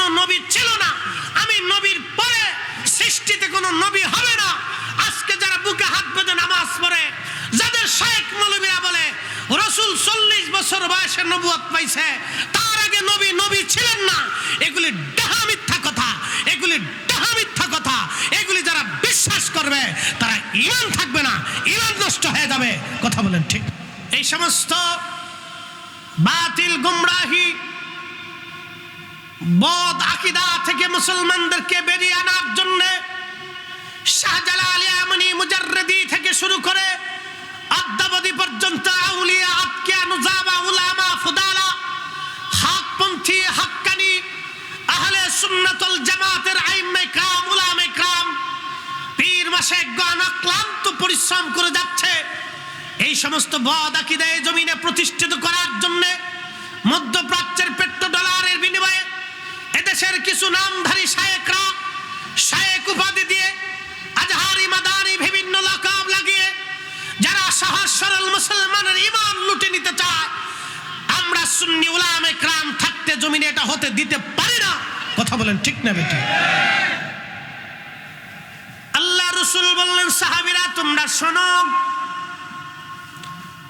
কোনো নবী ছিল না। আমি নবীর পরে সৃষ্টিতে কোনো নবী হবে না। আজকে যারা বুকে হাত বেঁধে নামাজ পড়ে, যাদের শেখ মৌলবীরা বলে, রসুল চল্লিশ বছর বয়সে নবুয়ত পাইছে, তার আগে নবী নবী ছিলেন না। এগুলি ডাহা মিথ্যা কথা, এগুলি ডাহা মিথ্যা কথা। এগুলি যারা বিশ্বাস করবে, তারা ইমান থাকবে না ইমান নষ্ট হয়ে যাবে। কথা বলেন ঠিক। এই সমস্ত বাতিল গুমরাহি বদ আকিদা থেকে মুসলমানদেরকে বেরিয়ে আনার জন্য থেকে শুরু করে আদ্যাবধি পর্যন্ত আউলিয়া উলামা, ফুদালা হাক্কানি, আহলে পরিশ্রম করে যাচ্ছে। এই সমস্ত জমিনে প্রতিষ্ঠিত করার জন্য মধ্যপ্রাচ্যের পেট্রো ডলারের বিনিময়ে এদেশের কিছু নামধারী শায়েকরা শায়েক উপাধি দিয়ে আজহারি মাদারি বিভিন্ন লকাব লাগিয়ে যারা সহজ সরল মুসলমানের ইমান লুটে নিতে চায়, আমরা সুন্নি উলামে ক্রাম থাকতে জমিনে এটা হতে দিতে পারি না। কথা বলেন ঠিক না বেটা? আল্লাহ রসুল বললেন, সাহাবিরা, তোমরা শোনো।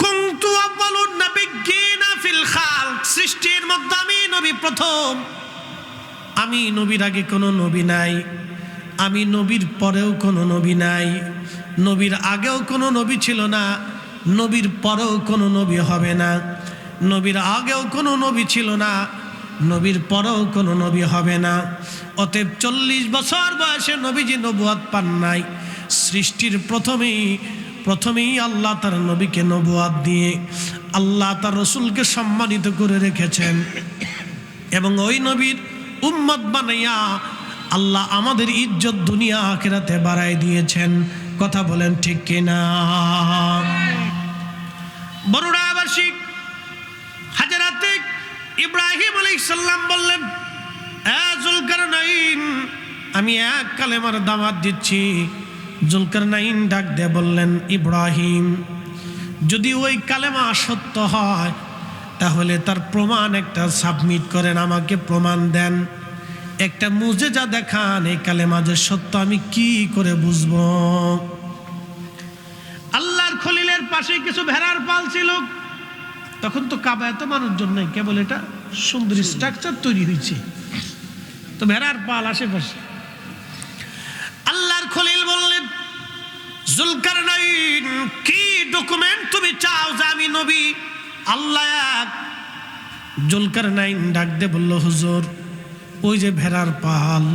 কুনতু আউয়ালুন নাবিয়্যিনা ফিল খালক, সৃষ্টির মধ্যে আমি নবী প্রথম। আমি নবীর আগে কোনো নবী নাই। আমি নবীর পরেও কোনো নবী নাই। নবীর আগেও কোনো নবী ছিল না। নবীর পরেও কোনো নবী হবে না। নবীর আগেও কোনো নবী ছিল না। নবীর পরেও কোনো নবী হবে না। অতএব চল্লিশ বছর বয়সে নবীজি নবুয়াত পান নাই। সৃষ্টির প্রথমেই প্রথমেই আল্লাহ তার নবীকে নবুয়াত দিয়ে, আল্লাহ তার রসুলকে সম্মানিত করে রেখেছেন। এবং ওই নবীর উম্মত বানাইয়া আল্লাহ আমাদের ইজ্জত দুনিয়া আখেরাতে বাড়াই দিয়েছেন। কথা বলেন ঠিক কিনা? বড়ুড়া আবাসিক হাজারাতে ইব্রাহিম আলাইসাল্লাম বললেন জুলকার নাইন আমি এক কালেমার দামাত দিচ্ছি। জুলকার নাইন ডাক দে বললেন, ইব্রাহিম, যদি ওই কালেমা সত্য হয় তাহলে তার প্রমাণ একটা সাবমিট করেন, আমাকে প্রমাণ দেন। একটা মুজে যা দেখান, এই কালেমা যে সত্য, আমি কি করে বুঝব? আল্লাহর খলিলের পাশে কিছু ভেড়ার পাল ছিল। তখন তো কাবা এত মানুষজন নেই, কেবল এটা সুন্দর স্ট্রাকচার তৈরি হয়েছে। তো ভেড়ার পাল আশেপাশে। আল্লাহর খলিল বললেন জুলকার কি ডকুমেন্ট তুমি চাও যে আমি নবী আল্লাহ জুলকার নাইন ডাক দে বলল, হুজুর, ওই যে ভেড়ার পাল,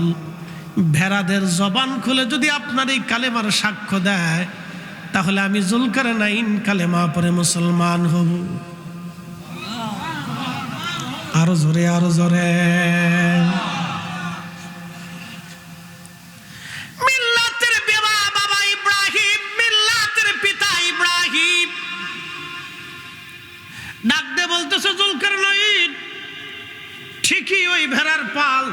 ভেড়াদের জবান খুলে যদি আপনার এই কালেমার সাক্ষ্য দেয়, তাহলে আমি জুলকার নাইন কালেমা পরে মুসলমান হব। আরও জোরে আরও জোরে। ডাক বলতেছে জুলকার ঠিকই ওই ভেড়ার পাল।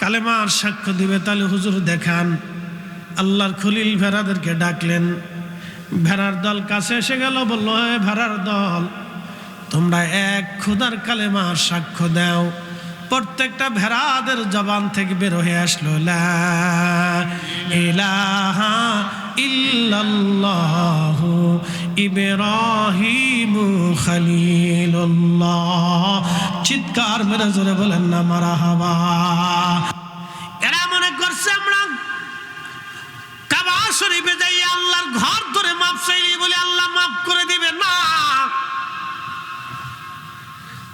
কালেমার সাক্ষ্য দিবে, তাহলে হুজুর দেখান। আল্লাহর খলিল ভেড়াদেরকে ডাকলেন। ভেড়ার দল কাছে এসে গেল, বলল ভেড়ার দল, তোমরা এক খুদার কালেমার সাক্ষ্য দাও। প্রত্যেকটা ভেড়াদের জবান থেকে বের হয়ে আসলো, লা ইলাহা ইল্লাল্লাহু ইব্রাহিমু খলিলুল্লাহ। চিৎকার মেরে জোরে বলেন না, মারাহাবা। এরা মনে করছে আমরা কাবা শরীফে যাই, আল্লাহর ঘর ধরে মাপ চাইলি বলে আল্লাহ মাফ করে দিবে না।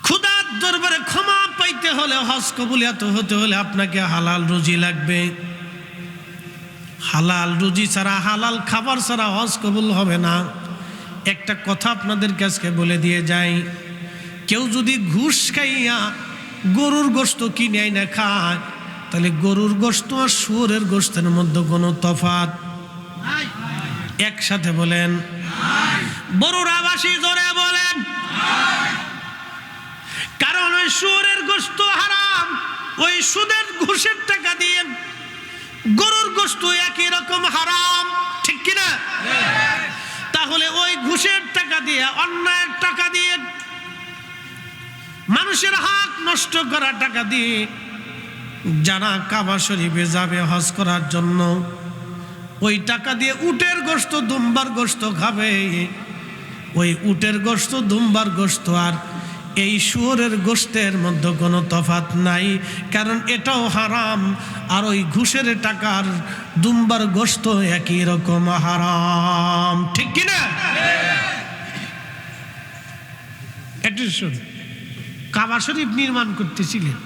খুদার দরবারে ক্ষমা পাইতে হলে, হজ কবুলিয়াত হতে হলে আপনাকে হালাল রুজি লাগবে। হালাল রুজি ছাড়া, হালাল খাবার ছাড়া হজ কবুল হবে না। একটা কথা আপনাদের কাছকে বলে দিয়ে যাই, কেউ যদি ঘুষ খাইয়া গরুর গোস্ত কিনে না খায়, তাহলে গরুর গোস্ত আর শুয়োরের গোস্তের মধ্যে কোনো তফাত একসাথে বলেন। বড়ুর আবাসী জোরে বলেন। কারণ ওই শুয়োরের গোস্ত হারাম, ওই সুদের ঘুষের টাকা দিয়ে গরুর গোস্ত একই রকম হারাম, ঠিক কিনা? তাহলে ওই ঘুষের টাকা দিয়ে, অন্যায়ের টাকা দিয়ে, মানুষের হাত নষ্ট করা টাকা দিয়ে যারা কাবা শরীফে যাবে হজ করার জন্য, ওই টাকা দিয়ে উটের গোস্ত দুম্বার গোস্ত খাবে। ওই উটের গোস্ত দুম্বার গোস্ত আর এই শুয়োরের গোস্তের মধ্যে কোনো তফাত নাই, কারণ এটাও হারাম, আর ওই ঘুষের টাকার দুম্বার গোস্ত একই রকম হারাম। ঠিক কিনা একটু শুন, কাবা শরীফ নির্মাণ করতেছিলেন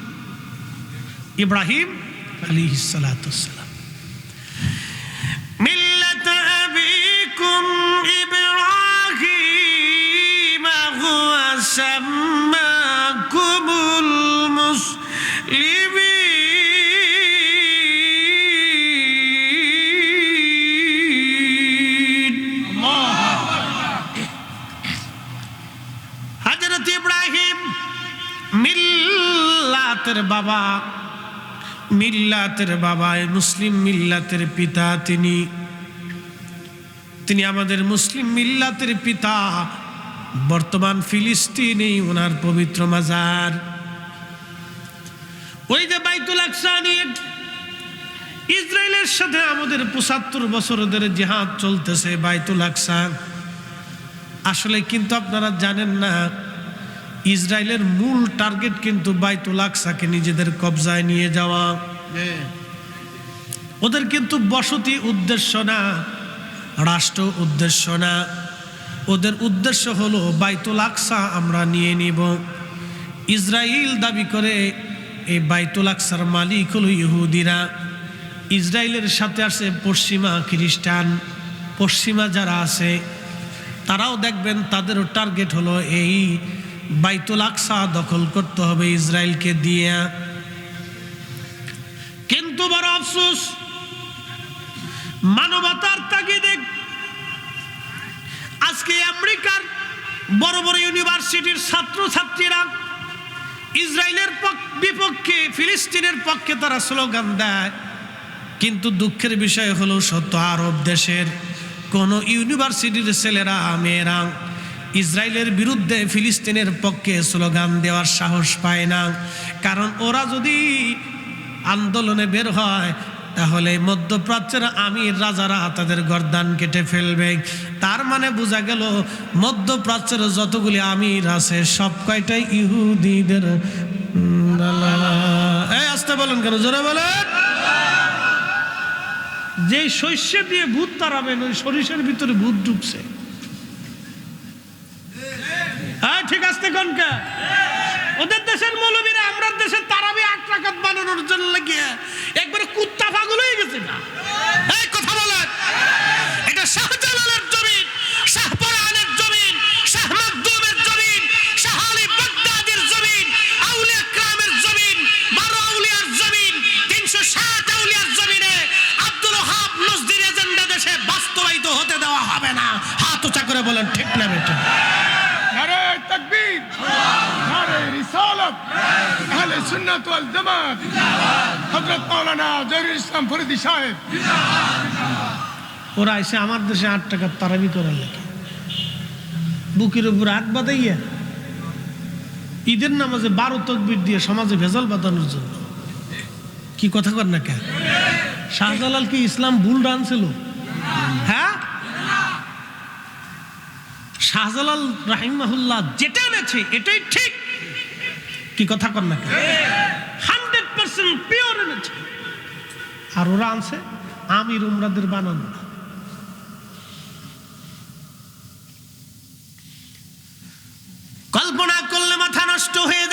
ইব্রাহিম আলী সালাতাম বাবা। মিল্লাতের বাবা মুসলিম মিল্লাতের পিতা তিনি। তিনি আমাদের মুসলিম মিল্লাতের পিতা। বর্তমান ফিলিস্তিনেই ওনার পবিত্র মাজার। ওই যে বাইতুল ইসরায়েলের সাথে আমাদের পঁচাত্তর বছরদের জেহাদ চলতেছে বাইতুল আকসা। আসলে কিন্তু আপনারা জানেন না ইসরায়েলের মূল টার্গেট কিন্তু বাইতুল আকসাকে নিজেদের কবজায় নিয়ে যাওয়া। ওদের কিন্তু বসতি উদ্দেশ্য না রাষ্ট্র উদ্দেশ্য না। ওদের উদ্দেশ্য হলো বাইতুল আকসা আমরা নিয়ে নিব। ইসরায়েল দাবি করে এই বাইতুল আকসার মালিক হলো ইহুদিরা। ইসরায়েলের সাথে আছে পশ্চিমা খ্রিস্টান। পশ্চিমা যারা আছে তারাও দেখবেন তাদেরও টার্গেট হলো এই বাইতুল আকসা দখল করতে হবে ইসরায়েলকে দিয়ে। কিন্তু বড় আফসোস, মানবতার তাগিদে আজকে আমেরিকার বড় বড় ইউনিভার্সিটির ছাত্রছাত্রীরা ইসরায়েলের পক- বিপক্ষে, ফিলিস্তিনের পক্ষে তারা স্লোগান দেয়। কিন্তু দুঃখের বিষয় হলো, সত্য আরব দেশের কোন ইউনিভার্সিটির ছেলেরা, মেয়েরা ইসরায়েলের বিরুদ্ধে ফিলিস্তিনের পক্ষে স্লোগান দেওয়ার সাহস পায় না। কারণ ওরা যদি আন্দোলনে বের হয়, তাহলে মধ্যপ্রাচ্যের আমির রাজারা তাদের গর্দান কেটে ফেলবে। তার মানে বোঝা গেল, মধ্যপ্রাচ্যের যতগুলি আমির আছে, সব কয়টাই ইহুদিদের। আসতে বলেন কেন? জোরে বলেন। যে শস্য দিয়ে ভূত তারাবেন ওই সরিষার ভিতরে ভূত ঢুকছে হ্যাঁ ঠিক আছে কনকা ওদের দেশের মৌলবীরা, আমরা দেশের তারাবি আট টাকাত বানানোর জন্য লাগিয়ে একবারে কুত্তা পাগল হয়ে গেছে না এই কথা বলেন। এটা শাহজালালের জমিন শাহপরানের জমি শাহ মাকদুমের জমিন, শাহ আলী বাগদাদের জমি আউলিয়া ক্রামের জমিন, বারো আউলিয়ার জমি তিনশো ষাট আউলিয়ার জমিনে আব্দুল হাব নজদির এজেন্ডা দেশে বাস্তবায়িত হতে দেওয়া হবে না। হাত উঁচা করে বলেন, ঠিক না বেটা? الدين نعرہ رسالت اہل سنت والجماعت حضرت مولانا জহির ইসলাম ফরিদি সাহেব ওরা এসে আমার দেশে আট টাকার তারাবি করার লাগে বুকের উপর আট বাঁধাইয়া ঈদের নামাজে বারো তকবির দিয়ে সমাজে ভেজাল বাঁধানোর জন্য। কি কথা কর না কে? শাহজালাল কি ইসলাম ভুল ডান ছিল শাহজালাল রাহিমাহুল্লাহ যেটা এনেছে, এটাই ঠিক। কি কথা কর না হান্ড্রেড পার্সেন্ট পিওর এনেছে। আর ওরা আনছে, আমির উমরাদের বানানো। কল্পনা করলে মাথা নষ্ট হয়ে